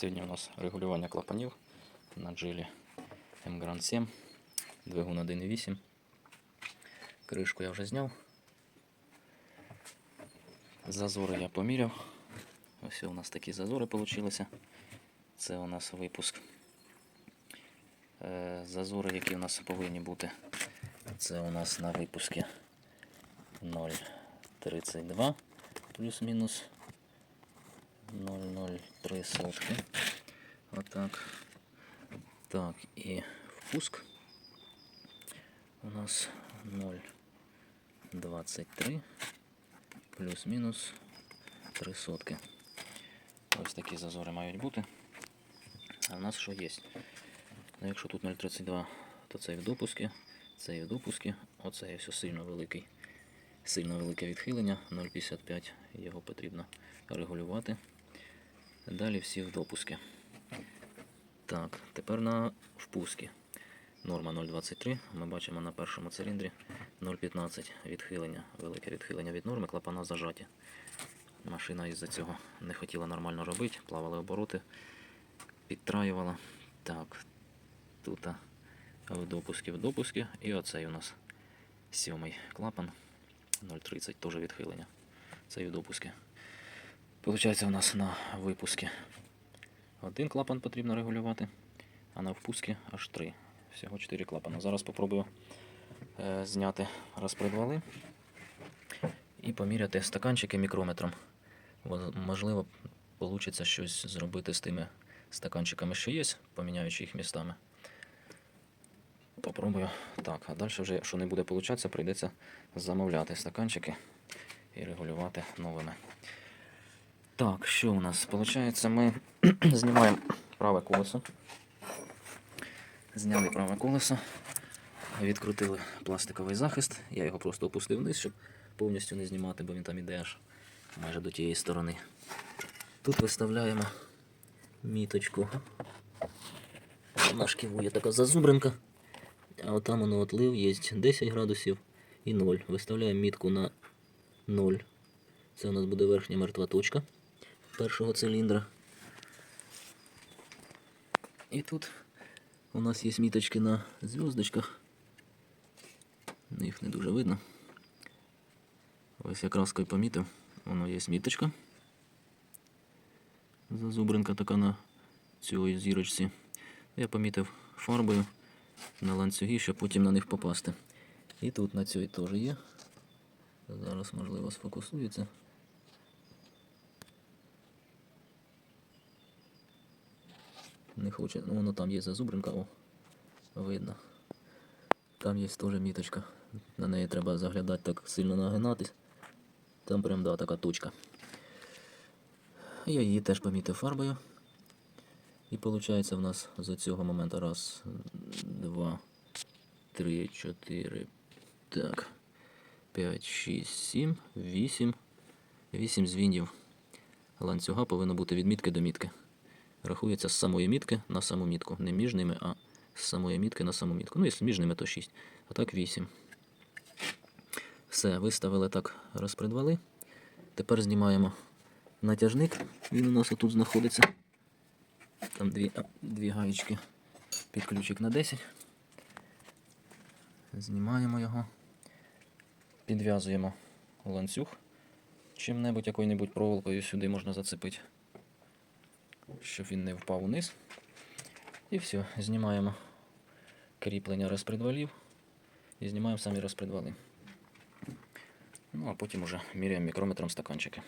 Сьогодні у нас регулювання клапанів на джилі M-Grand 7, двигун 1.8. Кришку я вже зняв. Зазори я поміряв. Ось у нас такі зазори вийшли. Це у нас випуск. Е, Зазори, які у нас повинні бути. Це у нас на випуску 0,32 плюс-мінус 0,03 сотки. Отак. Так, і впуск у нас 0,23 плюс-мінус 3 сотки. Ось такі зазори мають бути. А в нас що є? Ну, якщо тут 0,32, то це і в допуску, це і в допуску, оце є все сильно великий. Сильно велике відхилення 0,55, його потрібно регулювати. Далі всі в допуски. Так, тепер на впуски. Норма 0,23. Ми бачимо на першому циліндрі 0,15 відхилення, велике відхилення від норми, клапана зажаті. Машина із-за цього не хотіла нормально робити, плавали обороти, підтраювала. Так, тут в допуску, в допуску. І оцей у нас сьомий клапан 0,30, теж відхилення. Це і в допуску. Получається, у нас на випуску один клапан потрібно регулювати, а на впуску аж три. Всього 4 клапана. Зараз спробую е, зняти розпредвали і поміряти стаканчики мікрометром. Можливо, вийде щось зробити з тими стаканчиками, що є, поміняючи їх містами. Попробую. Так, а далі вже, якщо не буде получатися, прийдеться замовляти стаканчики і регулювати новими. Так, що у нас? Получається, ми знімаємо праве колесо. Зняли праве колесо, відкрутили пластиковий захист. Я його просто опустив вниз, щоб повністю не знімати, бо він там іде аж майже до тієї сторони. Тут виставляємо міточку. На шківу є така зазубринка. А там воно отлив є 10 градусів і 0. Виставляємо мітку на 0. Це у нас буде верхня мертва точка першого циліндра. І тут у нас є міточки на зв'язочках. Їх не дуже видно. Ось я краскою помітив. Воно є міточка. Зазубринка така на цій зірочці. Я помітив фарбою на ланцюги, щоб потім на них попасти. І тут на цій теж є. Зараз, можливо, сфокусується. Не хоче. Ну, воно там є зазубринка, о, видно. Там є теж міточка. На неї треба заглядати так сильно нагинатись. Там прям да, така точка. Я її теж помітив фарбою. І виходить в нас з цього моменту раз, два, три, чотири, так, п'ять, шість, сім, вісім. Вісім звінів ланцюга повинно бути від мітки до мітки. Рахується з самої мітки на саму мітку. Не між ними, а з самої мітки на саму мітку. Ну, якщо між ними, то 6. А так 8. Все, виставили так розпредвали. Тепер знімаємо натяжник. Він у нас отут знаходиться. Там дві, а, дві гаєчки під ключик на 10. Знімаємо його. Підв'язуємо ланцюг. Чим-небудь якою-небудь проволокою сюди можна зацепити щоб він не впав вниз. І все, знімаємо кріплення розпредвалів і знімаємо самі розпредвали. Ну, а потім уже міряємо мікрометром стаканчики.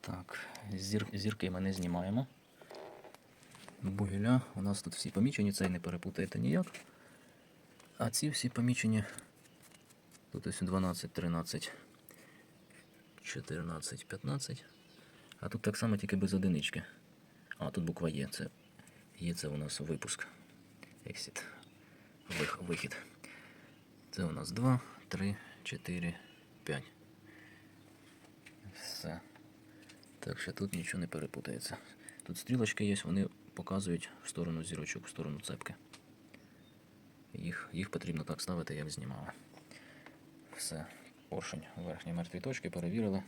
Так, зір, зірки ми не знімаємо. Бугеля у нас тут всі помічені, цей не перепутаєте ніяк. А ці всі помічені. Тут ось 12, 13, 14, 15. А тут так само тільки без одинички. А тут буква Є. Це Є це у нас випуск. Exit. Вих, вихід. Це у нас 2, 3, 4, 5. Все. Так що тут нічого не перепутається. Тут стрілочки є, вони показують в сторону зірочок, в сторону цепки. Їх, їх потрібно так ставити, як знімали. Все. Поршень верхньої мертвій точки перевірили.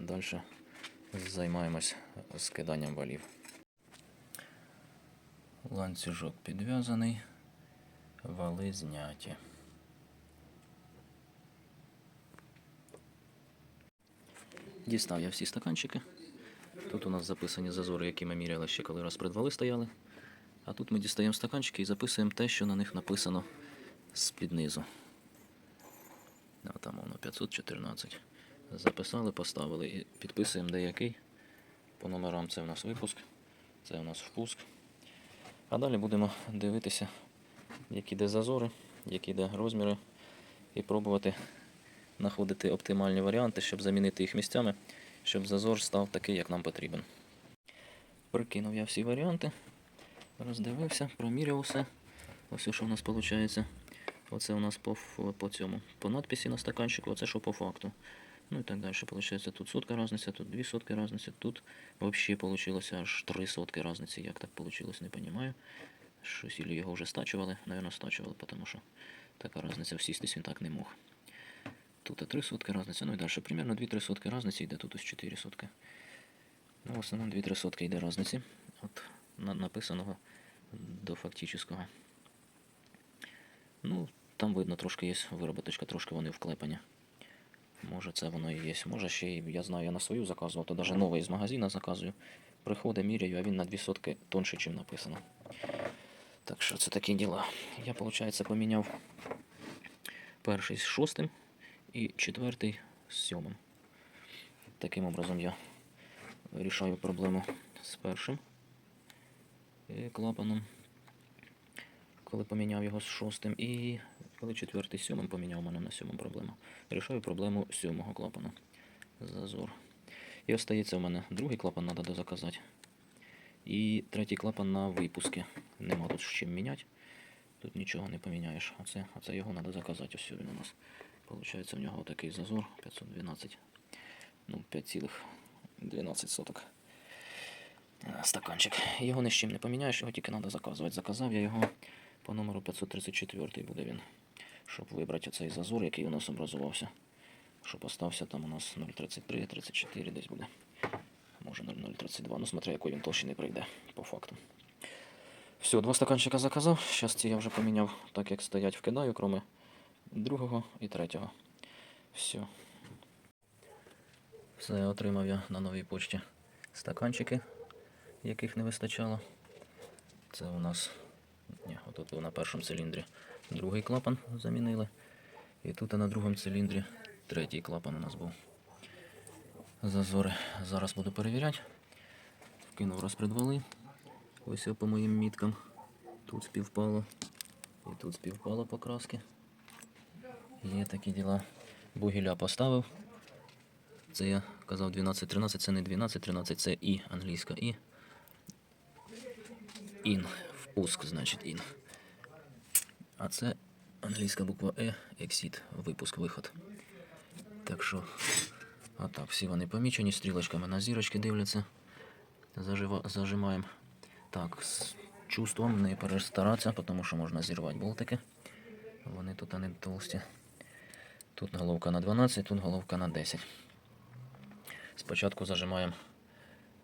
Далі займаємось скиданням валів. Ланцюжок підв'язаний, вали зняті. Дістав я всі стаканчики. Тут у нас записані зазори, які ми міряли ще коли розпредвали стояли. А тут ми дістаємо стаканчики і записуємо те, що на них написано з-під низу. А там воно 514. Записали, поставили і підписуємо деякий. По номерам це у нас випуск, це у нас впуск. А далі будемо дивитися, які де зазори, які де розміри, і пробувати знаходити оптимальні варіанти, щоб замінити їх місцями, щоб зазор став такий, як нам потрібен. Прикинув я всі варіанти, роздивився, проміряв все. Ось що у нас виходить. Оце у нас по, по цьому, по надписі на стаканчику, оце що по факту. Ну і так далі. Получається, тут сотка різниця, тут дві сотки різниця, тут взагалі вийшло аж три сотки різниці. Як так вийшло, не розумію. Щось ілі його вже стачували, Наверно, стачували, тому що така різниця всістись він так не мог. Тут 3 сотки різниця, ну і далі примерно 2-3 сотки різниці йде, тут ось 4 сотки. Ну, в основному 2-3 сотки йде різниці. От на- написаного до фактичного. Ну, там видно, трошки є вироботочка, трошки вони вклепані. Може це воно і є. Може ще й, я знаю, я на свою заказував, то навіть новий з магазина заказую. Приходить, міряю, а він на 2 сотки тонше, ніж написано. Так що це такі діла. Я, виходить, поміняв перший з шостим і четвертий з сьомим. Таким образом я вирішаю проблему з першим е, клапаном, коли поміняв його з шостим, і коли четвертий з сьомим поміняв у мене на сьомому проблему. Рішаю проблему сьомого клапана. Зазор. І остається у мене другий клапан, треба дозаказати. І третій клапан на випуски. Нема тут з чим міняти. Тут нічого не поміняєш. Оце, оце його треба заказати. Ось він у нас. Получається, в нього такий зазор 512. Ну, 5,12 соток. Е, Стаканчик. Його ні з чим не поміняєш, його тільки треба заказувати. Заказав я його по номеру 534 буде він. Щоб вибрати оцей зазор, який у нас образувався. Щоб остався там у нас 0,33, 34 десь буде. Може 0,032. Ну, смотря якої він толщини прийде, по факту. Все, два стаканчика заказав. Зараз ці я вже поміняв, так як стоять, вкидаю, кроме другого і третього. Все. Все, отримав я на новій почті стаканчики, яких не вистачало. Це у нас. Ні, отут на першому циліндрі другий клапан замінили. І тут на другому циліндрі третій клапан у нас був. Зазори зараз буду перевіряти. Вкинув розпредвали. Ось по моїм міткам. Тут співпало. І тут співпало покраски. Є такі діла. Бугіля поставив. Це я казав 12-13, це не 12-13, це І, англійська І. Ін. Впуск, значить ін. А це англійська буква Е, exit, випуск, виход. Так що, отак, всі вони помічені, стрілочками на зірочки дивляться. Зажива, зажимаємо. Так, з чувством не перестаратися, тому що можна зірвати болтики. Вони тут не толсті. Тут головка на 12, тут головка на 10. Спочатку зажимаємо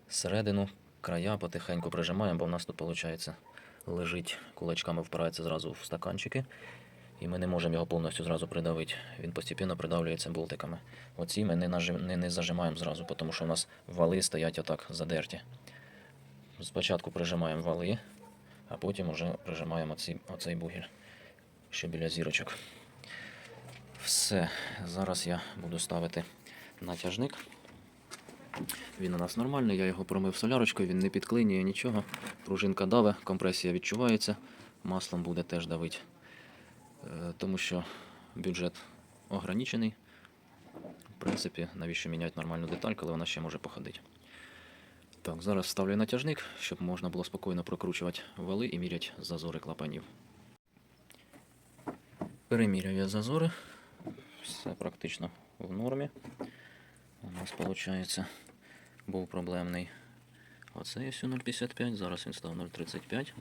середину, края потихеньку прижимаємо, бо в нас тут виходить лежить кулачками, впирається зразу в стаканчики. І ми не можемо його повністю зразу придавити. Він постійно придавлюється болтиками. Оці ми не, нажим, не, не зажимаємо зразу, тому що у нас вали стоять отак задерті. Спочатку прижимаємо вали, а потім вже прижимаємо оці, оцей бугіль, що біля зірочок. Все, зараз я буду ставити натяжник. Він у нас нормальний, я його промив солярочкою, він не підклинює нічого. Пружинка даве, компресія відчувається, маслом буде теж давити. Е, Тому що бюджет ограничений. В принципі, навіщо міняти нормальну деталь, коли вона ще може походити. Так, зараз ставлю натяжник, щоб можна було спокійно прокручувати вали і міряти зазори клапанів. Переміряю я зазори. Все практично в нормі. У нас виходить був проблемний. Оце ось 0,55, зараз він став 0,35.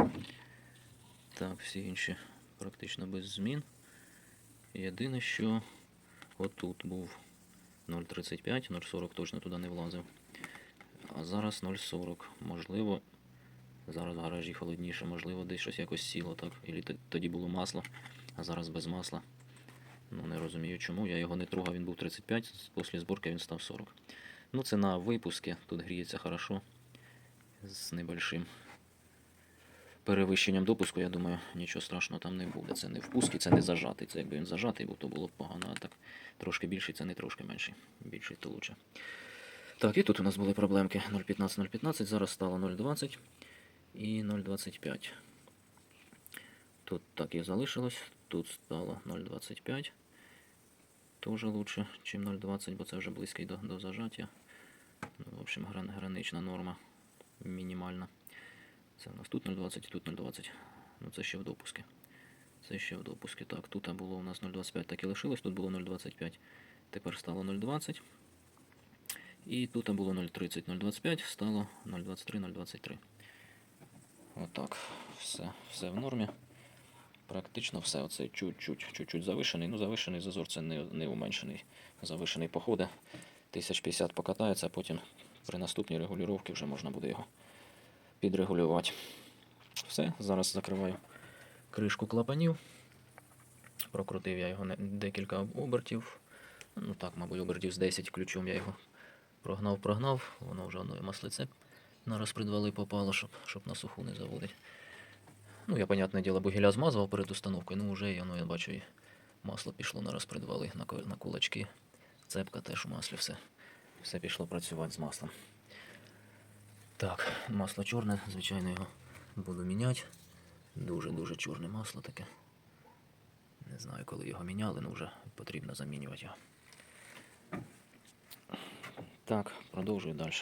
Так, всі інші практично без змін. Єдине, що отут був 0,35, 0,40 точно туди не влазив. а зараз 0,40. Можливо, зараз в гаражі холодніше, можливо, десь щось якось сіло, так? Ілі тоді було масло, а зараз без масла. Ну, не розумію чому. Я його не трогав, він був 35, після зборки він став 40. Ну, це на випуски, тут гріється хорошо. З небольшим перевищенням допуску, я думаю, нічого страшного там не буде. Це не впуск і це не зажатий. Це якби він зажатий, був, то було б погано, а так трошки більший, це не трошки менший. Більший то лучше. Так, і тут у нас були проблемки 0,15, 0,15, зараз стало 0,20 і 0,25. Тут так і залишилось, тут стало 0,25. Тоже лучше, ніж 0,20, бо це вже близький до, до зажаття. Ну, в общем, гран, гранична норма мінімальна. Це у нас тут 0,20 і тут 0,20. Ну це ще в допуску. Це ще в допуску. Так, тут було у нас 0,25, так і лишилось, тут було 0,25. Тепер стало 0,20. І тут було 0,30, 0,25, стало 0,23, 0,23. Отак. Все, все в нормі. Практично все. Оце чуть-чуть, чуть-чуть завишений. Ну, завишений зазор це не, не уменшений. Завишений походи. 1050 покатається, а потім при наступній регулювання вже можна буде його підрегулювати. Все, зараз закриваю кришку клапанів. Прокрутив я його декілька обертів. Ну так, мабуть, обертів з 10 ключом я його прогнав, прогнав. Воно вже і маслице на розпредвали попало, щоб, щоб на суху не заводить. Ну, я, понятне діло, бугіля змазував перед установкою, ну вже воно, я бачу, і масло пішло на розпредвали, на, на кулачки. Цепка теж у маслі все. Все пішло працювати з маслом. Так, масло чорне, звичайно, його буду міняти. Дуже-дуже чорне масло таке. Не знаю, коли його міняли, але вже потрібно замінювати його. Так, продовжую далі.